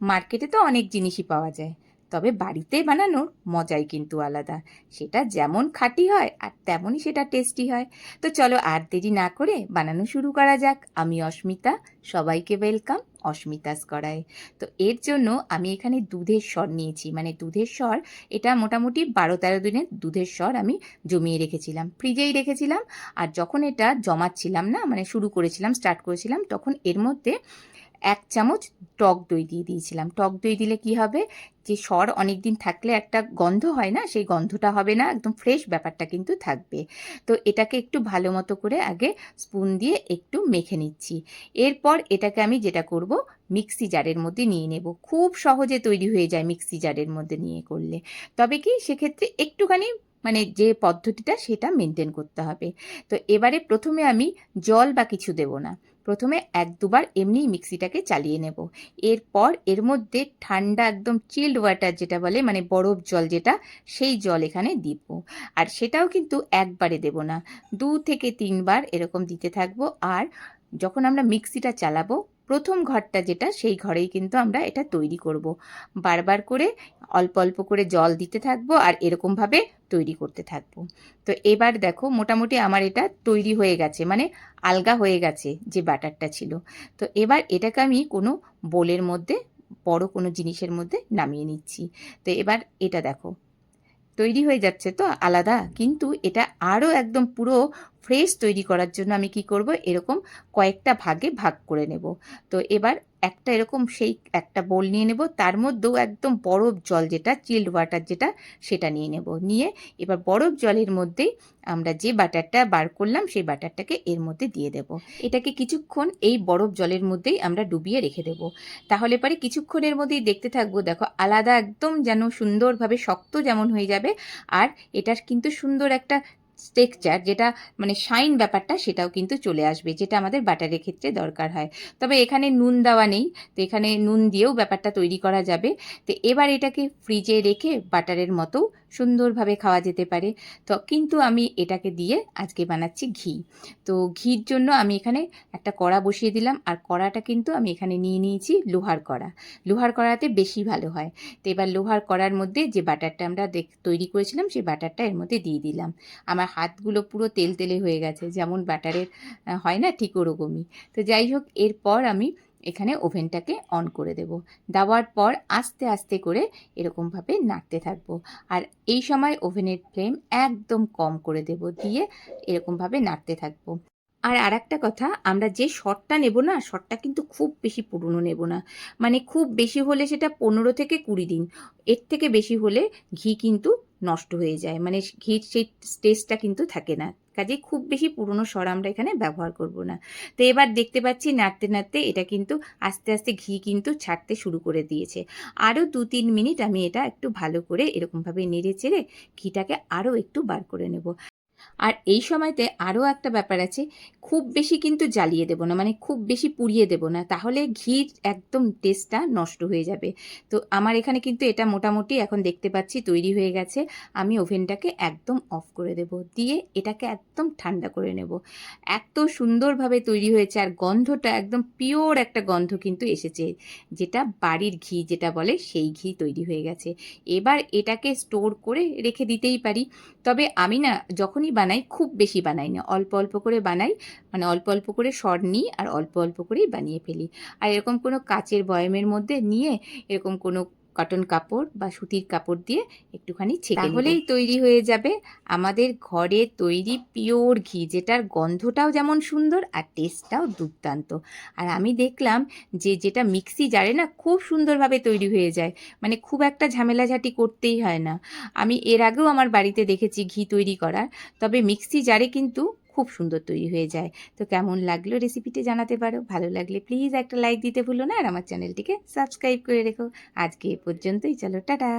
মার্কেটে তো অনেক জিনিসই পাওয়া যায়, তবে বাড়িতে বানানোর মজাই কিন্তু আলাদা। সেটা যেমন খাঁটি হয় আর তেমনই সেটা টেস্টি হয়। তো চলো আর দেরি না করে বানানো শুরু করা যাক। আমি অস্মিতা, সবাইকে ওয়েলকাম অস্মিতাস করায় তো এর জন্য আমি এখানে দুধের স্বর নিয়েছি মানে দুধের স্বর এটা মোটামুটি বারো তেরো দিনের দুধের স্বর আমি জমিয়ে রেখেছিলাম, ফ্রিজেই রেখেছিলাম। আর যখন এটা জমাচ্ছিলাম না মানে শুরু করেছিলাম, স্টার্ট করেছিলাম, তখন এর মধ্যে এক চামচ টক দই দিয়ে দিয়েছিলাম। টক দই দিলে কি হবে? যে স্বর অনেক দিন থাকলে একটা গন্ধ হয় না, সেই গন্ধটা হবে না, একদম ফ্রেশ ব্যাপারটা কিন্তু থাকবে। তো এটাকে একটু ভালো মতো করে আগে স্পুন দিয়ে একটু মেখে নিচ্ছি। এরপর এটাকে আমি যেটা করব মিক্সি জারের মধ্যে নিয়ে নেব। খুব সহজে তৈরি হয়ে যায় মিক্সি জারের মধ্যে নিয়ে করলে। তবে কি সেক্ষেত্রে একটুখানি মানে যে পদ্ধতিটা সেটা মেনটেন করতে হবে। তো এবারে প্রথমে আমি জল বা কিছু দেব না। প্রথমে এক দুবার এমনি মিক্সিটাকে চালিয়ে নেব। এরপর এর মধ্যে ঠান্ডা একদম চিল্ড ওয়াটার যেটা বলে মানে বরফ জল যেটা, সেই জল এখানে দিব। আর সেটাও কিন্তু একবারে দেব না। দু থেকে তিনবার এরকম দিতে থাকব। আর যখন আমরা মিক্সিটা চালাবো প্রথম ঘরটা যেটা, সেই ঘরেই কিন্তু আমরা এটা তৈরি করব। বারবার করে অল্প অল্প করে জল দিতে থাকব আর এরকমভাবে তৈরি করতে থাকব। তো এবার দেখো, মোটামুটি আমার এটা তৈরি হয়ে গেছে মানে আলগা হয়ে গেছে যে ব্যাটারটা ছিল। তো এবার এটাকে আমি কোনো বোলের মধ্যে, বড় কোনো জিনিসের মধ্যে নামিয়ে নিচ্ছি। তো এবার এটা দেখো, তৈরি হয়ে যাচ্ছে তো আলাদা, কিন্তু এটা আরও একদম পুরো ফ্রেশ তৈরি করার জন্য আমি কি করব? এরকম কয়েকটা ভাগে ভাগ করে নেব। তো এবার একটা এরকম সেই একটা বোল নিয়ে নেব। তার মধ্যেও একদম বরফ জল যেটা চিল্ড ওয়াটার যেটা, সেটা নিয়ে নেব। নিয়ে এবার বরফ জলের মধ্যেই আমরা যে বাটারটা বার করলাম, সেই বাটারটাকে এর মধ্যে দিয়ে দেব। এটাকে কিছুক্ষণ এই বরফ জলের মধ্যেই আমরা ডুবিয়ে রেখে দেব। তাহলে পরে কিছুক্ষণের মধ্যেই দেখতে থাকব, দেখো আলাদা একদম যেন সুন্দরভাবে শক্ত যেমন হয়ে যাবে। আর এটার কিন্তু সুন্দর একটা টেক্সচার যেটা মানে শাইন ব্যাপারটা সেটাও কিন্তু চলে আসবে, যেটা আমাদের বাটারের ক্ষেত্রে দরকার হয়। তবে এখানে নুন দেওয়া নেই, তো এখানে নুন দিয়েও ব্যাপারটা তৈরি করা যাবে। তো এবার এটাকে ফ্রিজে রেখে বাটারের মতো সুন্দরভাবে খাওয়া যেতে পারে। তো কিন্তু আমি এটাকে দিয়ে আজকে বানাচ্ছি ঘি। তো ঘির জন্য আমি এখানে একটা কড়া বসিয়ে দিলাম, আর কড়াটা কিন্তু আমি এখানে নিয়ে নিয়েছি লোহার কড়া। লোহার কড়াতে বেশি ভালো হয়। তো এবার লোহার কড়ার মধ্যে যে বাটারটা আমরা তৈরি করেছিলাম, সেই বাটারটা এর মধ্যে দিয়ে দিলাম। আমার হাতগুলো পুরো তেল তেলে হয়ে গেছে, যেমন ব্যাটারের হয় না ঠিক ওরকমই। তো যাই হোক, এরপর আমি এখানে ওভেনটাকে অন করে দেব। দেওয়ার পর আস্তে আস্তে করে এরকমভাবে নাড়তে থাকব। আর এই সময় ওভেনের ফ্লেম একদম কম করে দেব, দিয়ে এরকমভাবে নাড়তে থাকব। আর আর একটা কথা, আমরা যে শটটা নেব না, শটটা কিন্তু খুব বেশি পুরনো নেব না। মানে খুব বেশি হলে সেটা পনেরো থেকে কুড়ি দিন। এর থেকে বেশি হলে ঘি কিন্তু নষ্ট হয়ে যায়। মানে ঘির সেই টেস্টটা কিন্তু থাকে না। কাজেই খুব বেশি পুরনো স্বর আমরা এখানে ব্যবহার করব না। তো এবার দেখতে পাচ্ছি নাড়তে নাড়তে এটা কিন্তু আস্তে আস্তে ঘি কিন্তু ছাড়তে শুরু করে দিয়েছে। আরও দু তিন মিনিট আমি এটা একটু ভালো করে এরকমভাবে নেড়ে চেড়ে ঘিটাকে আরও একটু বার করে নেব। আর এই সময়তে আরও একটা ব্যাপার আছে, খুব বেশি কিন্তু জ্বালিয়ে দেবো না মানে খুব বেশি পুড়িয়ে দেবো না, তাহলে ঘির একদম টেস্টটা নষ্ট হয়ে যাবে। তো আমার এখানে কিন্তু এটা মোটামুটি এখন দেখতে পাচ্ছি তৈরি হয়ে গেছে, আমি ওভেনটাকে একদম অফ করে দেব, দিয়ে এটাকে একদম ঠান্ডা করে নেব। এত সুন্দরভাবে তৈরি হয়েছে আর গন্ধটা একদম পিওর একটা গন্ধ কিন্তু এসেছে, যেটা বাড়ির ঘি যেটা বলে সেই ঘি তৈরি হয়ে গেছে। এবার এটাকে স্টোর করে রেখে দিতেই পারি, তবে আমি না যখনই বানাই, খুব বেশি বানাই না। অল্প অল্প করে বানাই মানে অল্প অল্প করে সর নিই আর অল্প অল্প করেই বানিয়ে ফেলি। আর এরকম কোনো কাচের বয়ামের মধ্যে নিয়ে এরকম কোনো কটন কাপড় বা সুতির কাপড় দিয়ে একটুখানি ছেঁকে তাহলেই তৈরি হয়ে যাবে। আমাদের ঘরে তৈরি পিওর ঘি, যেটার গন্ধটাও যেমন সুন্দর আর টেস্টটাও দুর্দান্ত। আর আমি দেখলাম যে যেটা মিক্সি জারে না খুব সুন্দরভাবে তৈরি হয়ে যায়। মানে খুব একটা ঝামেলাঝাটি করতেই হয় না। আমি এর আগেও আমার বাড়িতে দেখেছি ঘি তৈরি করার। তবে মিক্সি জারে কিন্তু খুব সুন্দর তৈরি হয়ে যায়। তো কেমন লাগল রেসিপিটি জানাতে পারো? ভালো লাগলে প্লিজ একটা লাইক দিতে ভুলো না। আর আমার চ্যানেলটিকে সাবস্ক্রাইব করে রেখো। আজকে এ পর্যন্তই। চলো, টাটা!